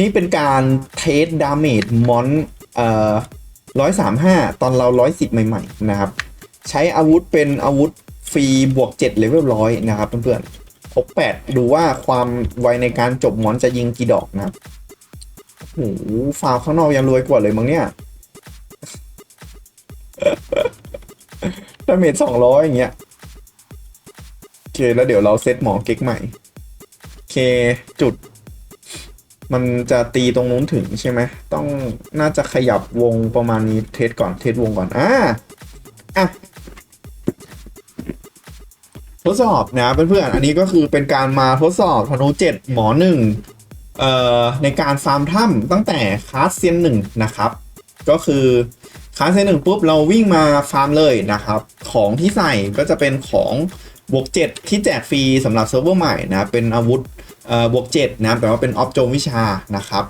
นี่เป็นการเทสดาเมจมอนเอ่อร้อยสามห้าตอนเราร้อยสิบใหม่ ๆ นะครับ ใช้อาวุธเป็นอาวุธฟรีบวกเจ็ดเลเวลร้อยนะครับเพื่อนๆพกแปดดูว่าความไวในการจบมอนจะยิงกี่ดอกนะครับโอ้โหฟาวข้างนอกยังรวยกว่าเลยมั้งเนี่ยดาเมจสองร้อยอย่างเงี้ยโอเคแล้วเดี๋ยวเราเซตหมอเก๊กใหม่โอเคจุด มันจะตีตรงนู้นถึงใช่ไหมต้องน่าจะขยับวงประมาณนี้เทสก่อนเทสวงก่อนอ่าอะทดสอบนะเพื่อนๆอันนี้ก็คือเป็นการมาทดสอบธนูเจ็ดหมอหนึ่งเอ่อในการฟาร์มถ้ำตั้งแต่คลาสเซียนหนึ่งนะครับ ก็คือคลาสเซียนหนึ่งปุ๊บเราวิ่งมาฟาร์มเลยนะครับ ของที่ใส่ก็จะเป็นของบวก7ที่แจกฟรีสำหรับเซิร์ฟเวอร์ใหม่นะ เป็นอาวุธ บวก7นะแปลว่าเป็นออฟโจมวิชานะครับ